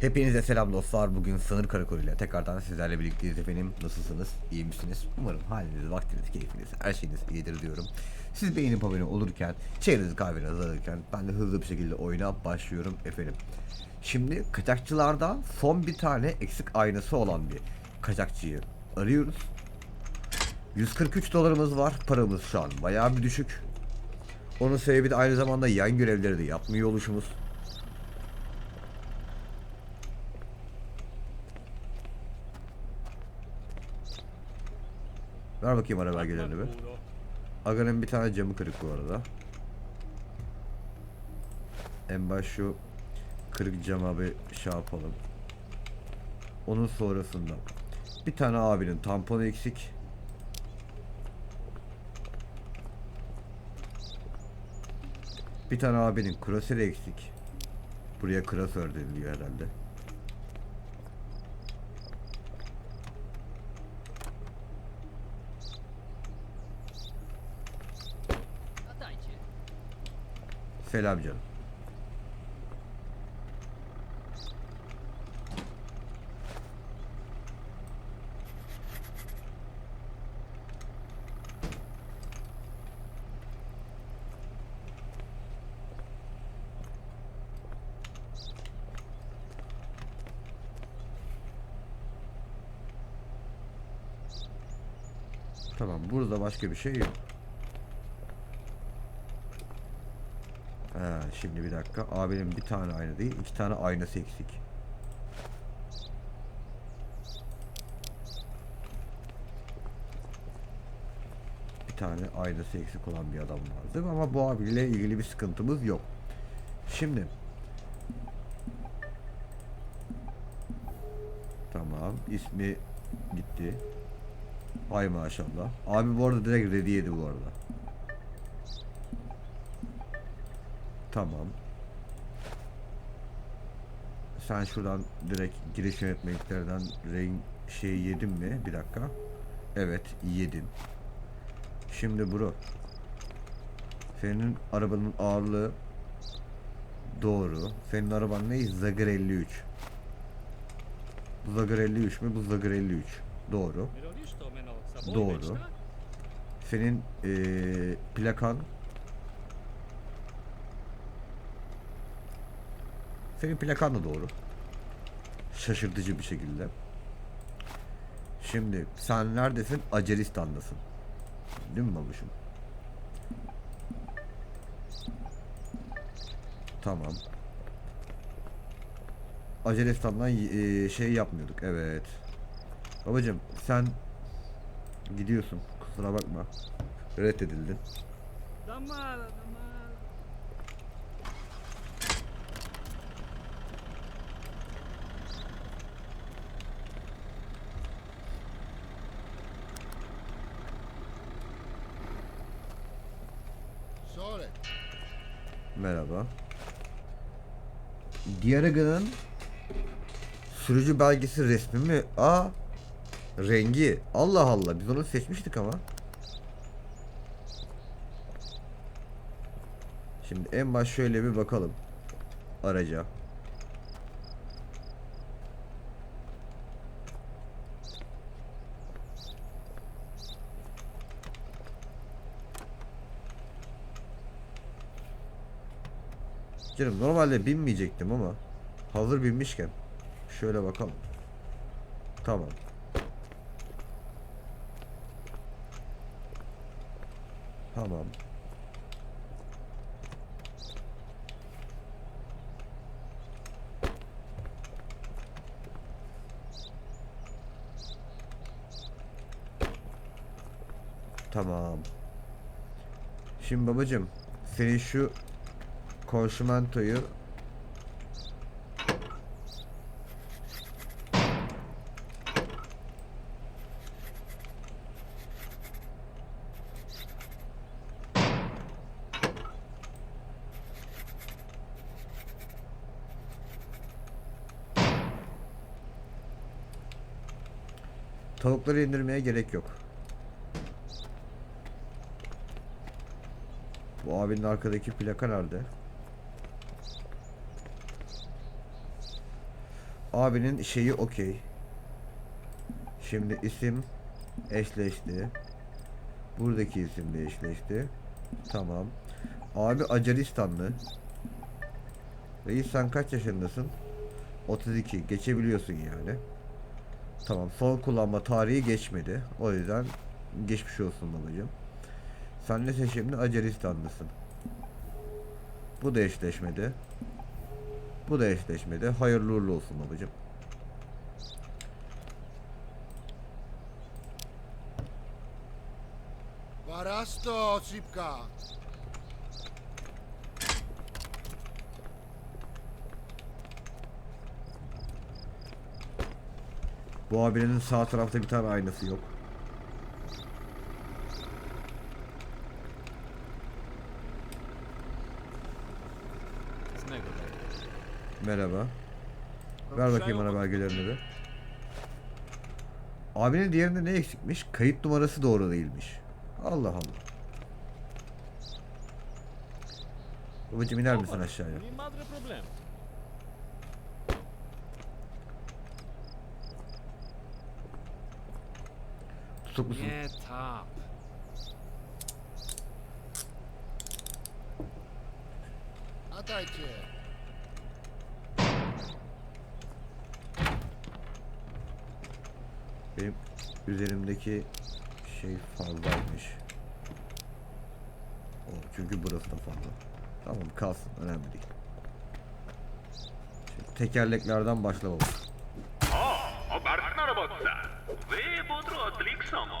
Hepinize selam dostlar. Bugün sınır karakoluyla tekrardan sizlerle birlikteyiz efendim. Nasılsınız? İyi misiniz? Umarım haliniz, vaktiniz, keyfiniz, her şeyiniz iyidir diyorum. Siz beğenip abone olurken, çayınızı kahvenizi alırken ben de hızlı bir şekilde oyuna başlıyorum efendim. Şimdi kaçakçılarda son bir tane eksik aynası olan bir kaçakçıyı arıyoruz. 143 dolarımız var. Paramız şu an bayağı bir düşük. Onun sebebi de aynı zamanda yan görevleri de yapmıyor oluşumuz. Ver bakayım ara belgelerini bir. Aga'nın bir tane camı kırık bu arada. En baş şu kırık cama bir şey yapalım. Onun sonrasında bir tane abinin tamponu eksik. Bir tane abinin kroseri eksik. Buraya krosör deniliyor herhalde. Selam canım. Tamam burada başka bir şey yok. Ha, şimdi bir dakika. Abinin bir tane ayna değil, iki tane aynası eksik. Bir tane aynası eksik olan bir adam vardı ama bu abiyle ilgili bir sıkıntımız yok. Şimdi Tamam, ismi gitti. Ay maşallah. Abi bu arada direkt ready yedi bu arada. Tamam. Sen şuradan direkt giriş yönetmeliklerden renk şey yedin mi? Bir dakika. Evet yedin. Şimdi bro. Senin arabanın ağırlığı doğru. Senin araban ne? Zagır 53. Bu Zagır 53 mü? Bu Zagır 53. Doğru. Doğru. Senin eee plakan Senin plakan da doğru. Şaşırtıcı bir şekilde. Şimdi sen neredesin? Acelistan'dasın. Değil mi babuşum? Tamam. Acelistan'dan eee, şey yapmıyorduk. Evet. Babacım sen gidiyorsun. Kusura bakma. Reddedildin. Damal, Merhaba. Diğer sürücü belgesi resmi mi? Aa, rengi. Allah Allah, biz onu seçmiştik ama. Şimdi en baş şöyle bir bakalım araca. Canım normalde binmeyecektim ama hazır binmişken şöyle bakalım. Tamam. Tamam. Tamam. Şimdi babacım senin şu konşimentoyu Tavukları indirmeye gerek yok. Bu abinin arkadaki plaka nerede? Abinin şeyi okey. Şimdi isim eşleşti. Buradaki isim de eşleşti. Tamam. Abi Acaristanlı. Reis sen kaç yaşındasın? 32. Geçebiliyorsun yani. Tamam. Son kullanma tarihi geçmedi. O yüzden geçmiş olsun babacığım. Sen de şimdi Acaristanlısın. Bu da eşleşmedi. Bu da eşleşmede. Hayırlı uğurlu olsun babacım. Barasto Sipka. Bu abinin sağ tarafta bir tane aynası yok. Merhaba. Ver bakayım bana belgelerini bir. Abinin diğerinde ne eksikmiş? Kayıt numarası doğru değilmiş. Allah Allah. Babacım iner misin aşağıya? Tutuklusun. üzerimdeki şey fazlaymış. O, çünkü burası da fazla. Tamam kalsın önemli değil. Şimdi tekerleklerden başlamamız. О, обережно робота. Ви бодро отлік само.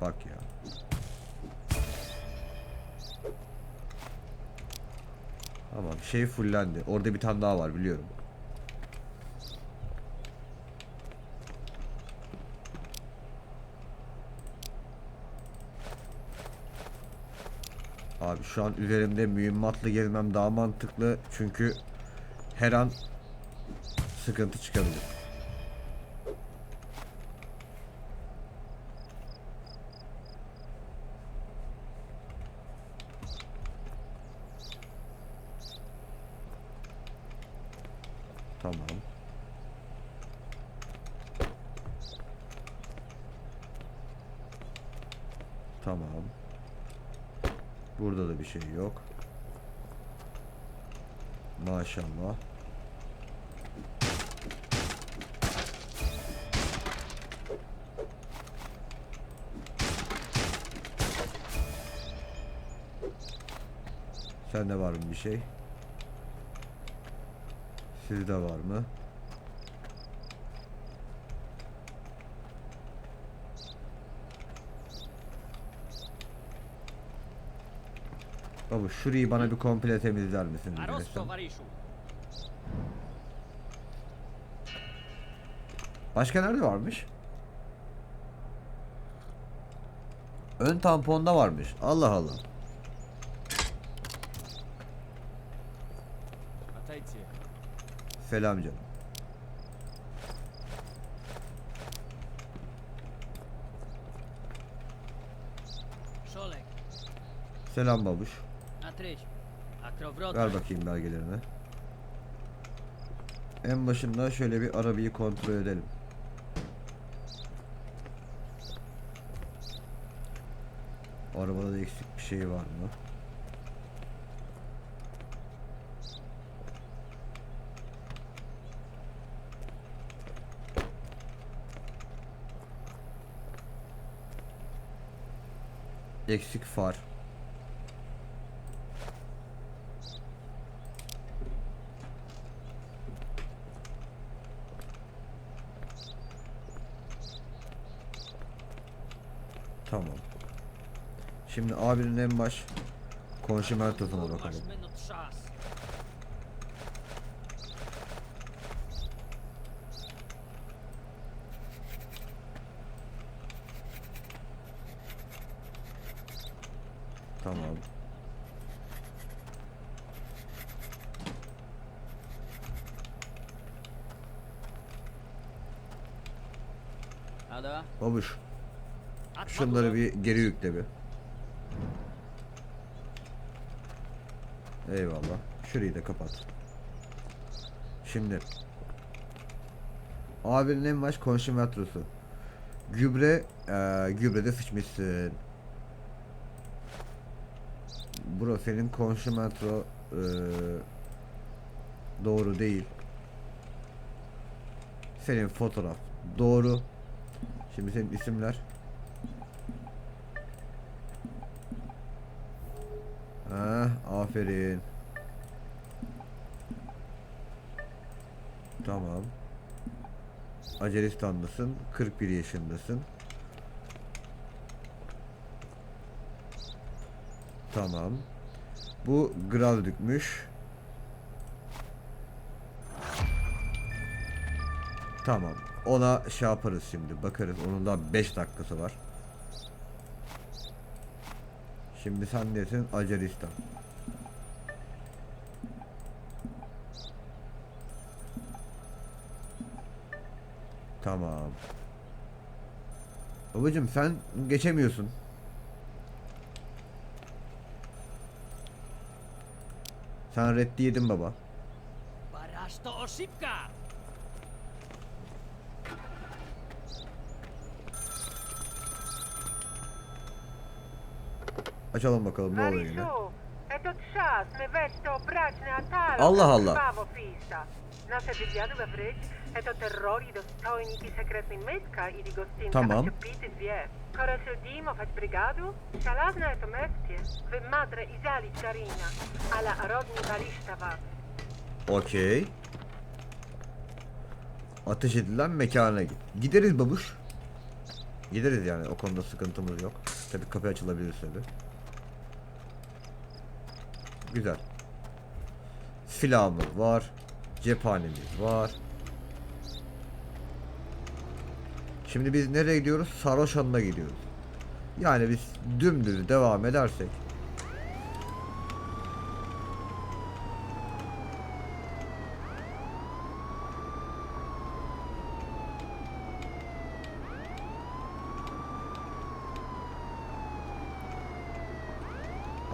Bak ya. Tamam şey fullendi. Orada bir tane daha var biliyorum. Abi şu an üzerimde mühimmatla gezmem daha mantıklı çünkü her an sıkıntı çıkabilir. Tamam. Tamam. Burada da bir şey yok. Maşallah. Sende var mı bir şey? Sizde var mı? Baba şurayı bana bir komple temizler misin? Başka nerede varmış? Ön tamponda varmış. Allah Allah. Selam canım. Selam babuş. Ver bakayım belgelerini. En başında şöyle bir arabayı kontrol edelim. Arabada da eksik bir şey var mı? Eksik far. Tamam. Şimdi abinin en baş konşimentosuna Masz bakalım. Tamam. Babuş şunları bir geri yükle bir. Eyvallah. Şurayı da kapat. Şimdi abinin en baş konşimentosu. Gübre eee gübrede sıçmışsın. Bro senin konşimentro eee doğru değil. Senin fotoğraf doğru. Şimdi senin isimler. Ha, aferin. Tamam. Acelistan'dasın. 41 yaşındasın. Tamam. Bu Graldük'müş. Tamam. Ona şey yaparız şimdi. Bakarız. Onun daha 5 dakikası var. Şimdi sen nesin? Acaristan. Tamam. Babacım sen geçemiyorsun. Sen reddi yedin baba. Barasz to Açalım bakalım ne oluyor yine. Allah Allah. Tamam. Okey. Ateş edilen mekana git. Gideriz babuş. Gideriz yani o konuda sıkıntımız yok. Tabi kapı açılabilir tabi. Güzel. Silahımız var. Cephanemiz var. Şimdi biz nereye gidiyoruz? Sarhoşan'ına gidiyoruz. Yani biz dümdüz devam edersek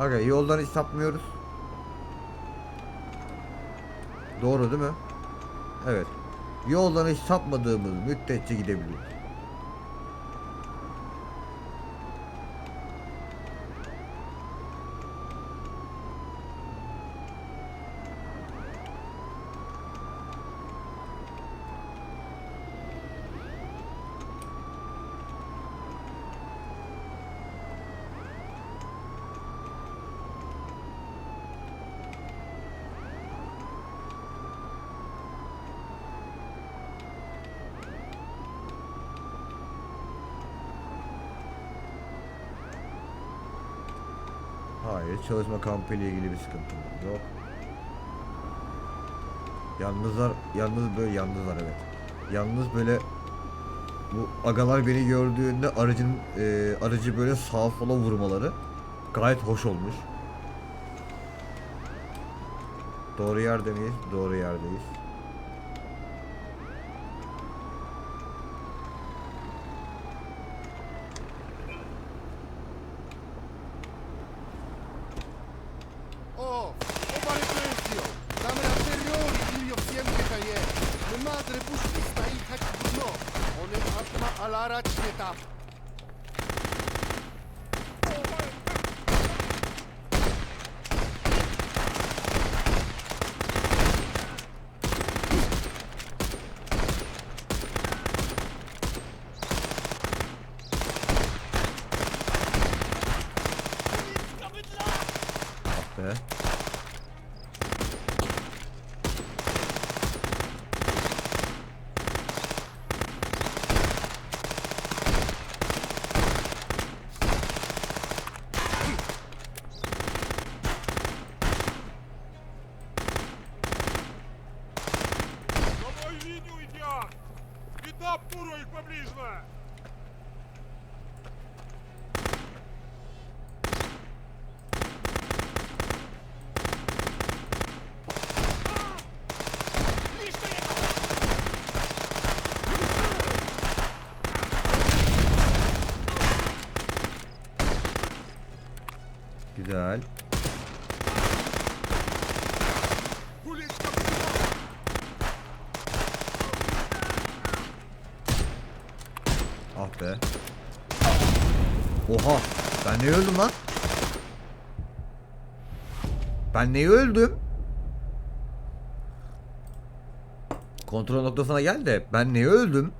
Aga yoldan hiç sapmıyoruz. Doğru değil mi? Evet. Yoldan hiç sapmadığımız müddetçe gidebiliyoruz. Çalışma kampı ile ilgili bir sıkıntımız yok. Yalnızlar, yalnız böyle yalnızlar evet. Yalnız böyle bu agalar beni gördüğünde aracın e, aracı böyle sağa sola vurmaları gayet hoş olmuş. Doğru yerde miyiz? Doğru yerdeyiz. Oha. Ben neye öldüm lan? Ben neye öldüm? Kontrol noktasına gel de ben neye öldüm?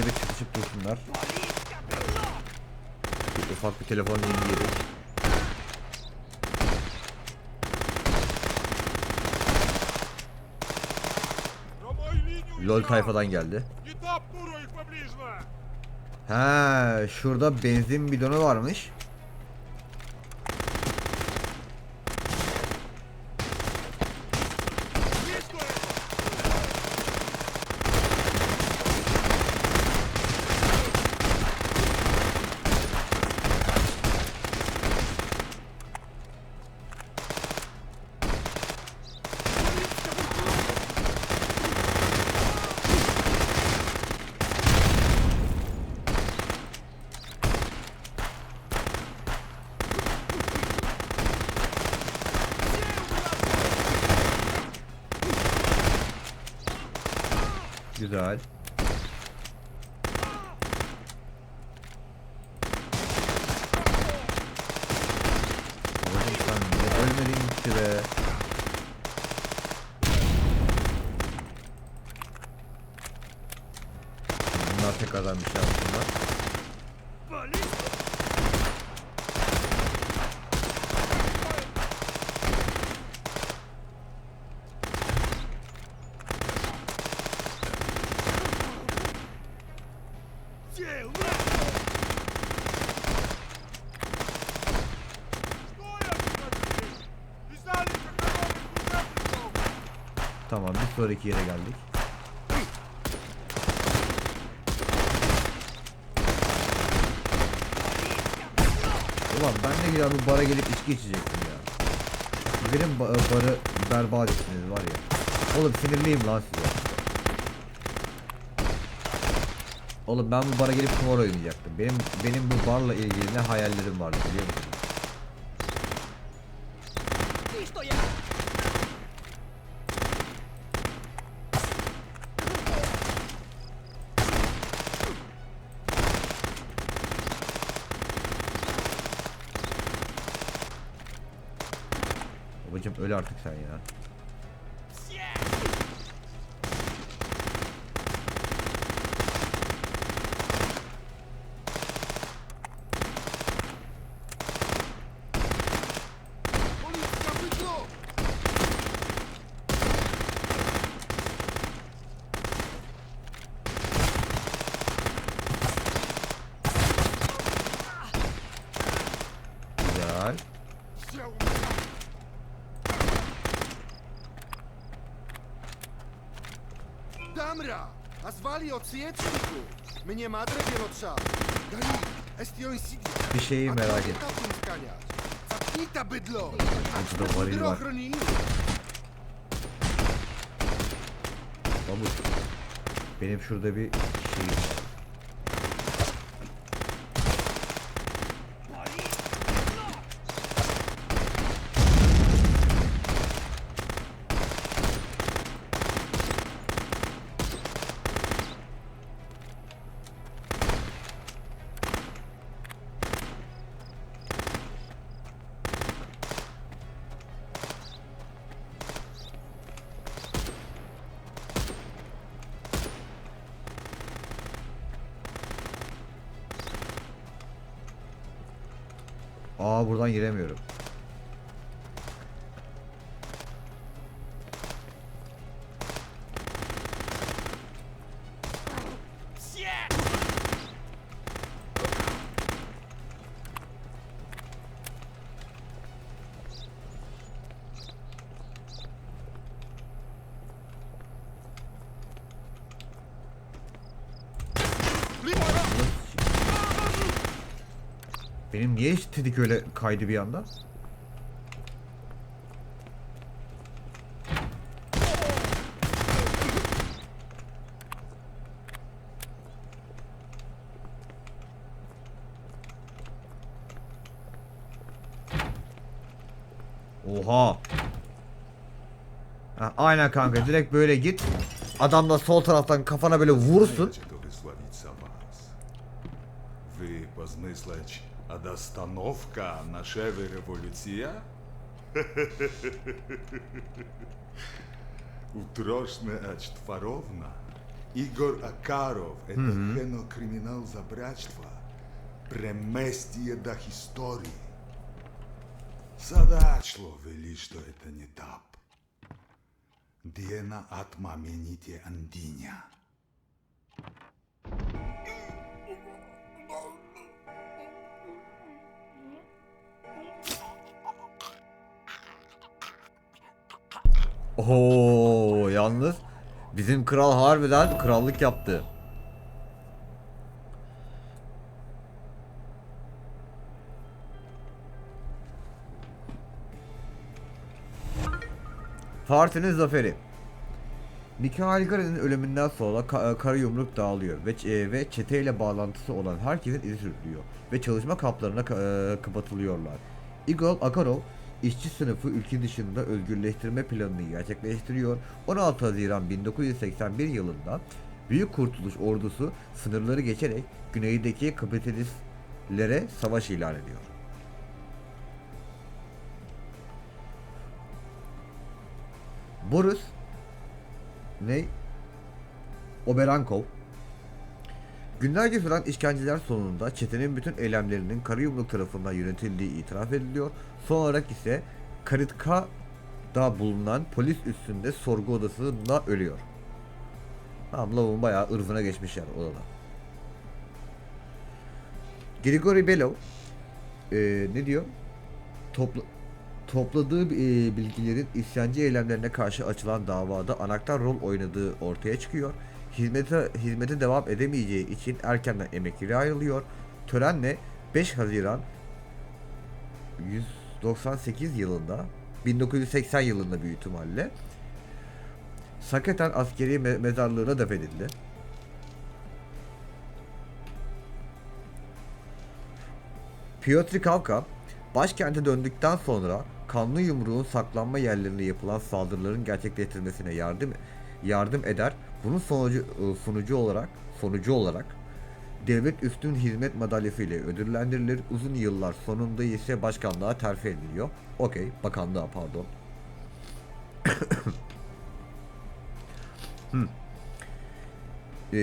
eve çıkışıp dursunlar. Bir ufak bir telefon linki. LOL tayfadan geldi. Ha, şurada benzin bidonu varmış. Güzel. Oğlum sen niye ölmedin ki be? Bunlar Tamam bir sonraki yere geldik. Ulan ben de gider bu bara gelip içki içecektim ya. Benim ba- barı berbat ettiniz var ya. Oğlum sinirliyim lan size. Oğlum ben bu bara gelip kumar oynayacaktım. Benim benim bu barla ilgili ne hayallerim vardı biliyor musunuz? Societniku! Mnie madre wielo trzeba. Dali, estion sigil. Bir şeyi merak et. Zapnij ta bydlo! Aż do Boril var. Drochronili! Babur. Benim şurada bir şeyim var. Aa buradan giremiyorum. Benim niye estetik öyle kaydı bir anda? Oha. Ha, aynen kanka direkt böyle git. Adamla sol taraftan kafana böyle vursun. Шеве революція? Утрошне Ачтваровна, Ігор Акаров, mm-hmm. гено за братства, преместие до історії. Задачло вели, что это не тап. Дієна атма мените андіня. Oo yalnız bizim kral harbiden krallık yaptı. Partinin zaferi. Mikhail Garin'in ölümünden sonra ka- kara yumruk dağılıyor ve, ç- ve çeteyle bağlantısı olan herkesin izi sürülüyor ve çalışma kamplarına ka- e, kapatılıyorlar. Igor Akarov işçi sınıfı ülke dışında özgürleştirme planını gerçekleştiriyor. 16 Haziran 1981 yılında Büyük Kurtuluş Ordusu sınırları geçerek güneydeki kapitalistlere savaş ilan ediyor. Boris ne? Oberankov Günlerce süren işkenceler sonunda çetenin bütün eylemlerinin Karayumluk tarafından yönetildiği itiraf ediliyor. Son olarak ise Karitka'da bulunan polis üstünde sorgu odasında ölüyor. Tamam lavuğun bayağı ırzına geçmiş yani odada. Grigori Belov eee, ne diyor? Topla, topladığı e, bilgilerin isyancı eylemlerine karşı açılan davada anahtar rol oynadığı ortaya çıkıyor. Hizmete, hizmete devam edemeyeceği için erkenden emekliliğe ayrılıyor. Törenle 5 Haziran 198 yılında 1980 yılında büyük ihtimalle Saketen askeri me- mezarlığına defnedildi. Piotr Kavka başkente döndükten sonra kanlı yumruğun saklanma yerlerine yapılan saldırıların gerçekleştirilmesine yardım yardım eder. Bunun sonucu e, sonucu olarak sonucu olarak devlet üstün hizmet madalyası ile ödüllendirilir. Uzun yıllar sonunda ise başkanlığa terfi ediliyor. Okey, bakanlığa pardon. Hmm. e,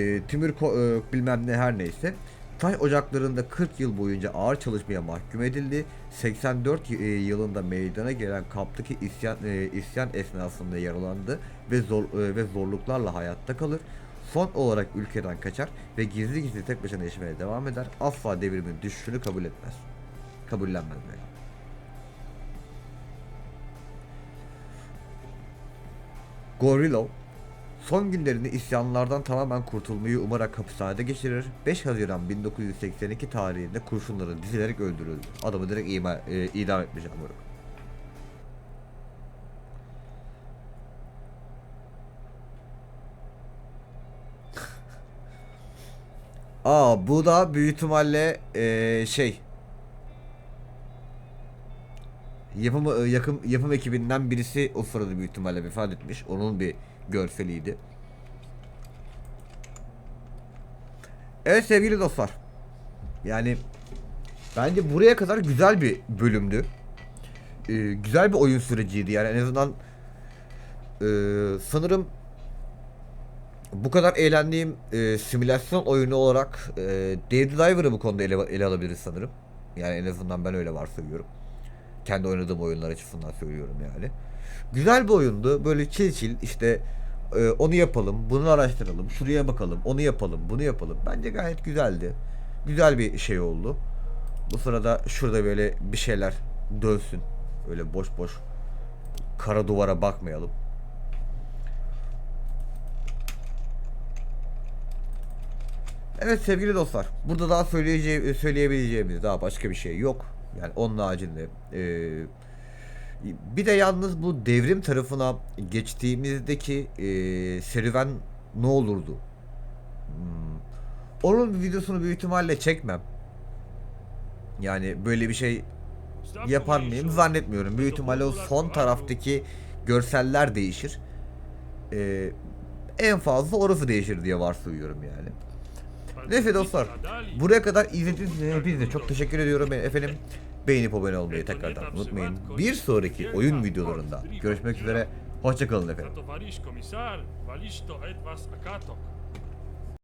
ko- e, bilmem ne her neyse taş ocaklarında 40 yıl boyunca ağır çalışmaya mahkum edildi. 84 y- e, yılında meydana gelen kamptaki isyan e, isyan esnasında yaralandı ve zor e, ve zorluklarla hayatta kalır. Son olarak ülkeden kaçar ve gizli gizli tek başına yaşamaya devam eder. Asla devrimin düşüşünü kabul etmez. Kabullenmez böyle. Gorilov Son günlerini isyanlardan tamamen kurtulmayı umarak hapishanede geçirir. 5 Haziran 1982 tarihinde kurşunların dizilerek öldürüldü. Adamı direkt ima, e, idam etmiş amına. Aa bu da büyük ihtimalle e, şey yapım e, yakım yapım ekibinden birisi o sırada büyük ihtimalle vefat etmiş. Onun bir görseliydi. Evet sevgili dostlar. Yani bence buraya kadar güzel bir bölümdü. Ee, güzel bir oyun süreciydi yani en azından ee, sanırım bu kadar eğlendiğim e, simülasyon oyunu olarak e, Dead Diver'ı bu konuda ele, ele alabiliriz sanırım. Yani en azından ben öyle varsayıyorum. Kendi oynadığım oyunlar açısından söylüyorum yani. Güzel bir oyundu. Böyle çil çil işte e, onu yapalım, bunu araştıralım, şuraya bakalım, onu yapalım, bunu yapalım. Bence gayet güzeldi. Güzel bir şey oldu. Bu sırada şurada böyle bir şeyler dönsün. Öyle boş boş kara duvara bakmayalım. Evet sevgili dostlar. Burada daha söyleyeceğim, söyleyebileceğimiz daha başka bir şey yok. Yani onun haricinde eee bir de yalnız bu devrim tarafına geçtiğimizdeki eee, serüven ne olurdu? Hmm. Onun videosunu büyük ihtimalle çekmem. Yani böyle bir şey yapar mıyım zannetmiyorum. Büyük ihtimalle o son taraftaki görseller değişir. Eee, en fazla orası değişir diye varsayıyorum yani. Neyse dostlar. Buraya kadar izlediğiniz için çok teşekkür ediyorum. Efendim beğenip abone olmayı tekrardan unutmayın. Bir sonraki oyun videolarında görüşmek üzere. Hoşçakalın efendim.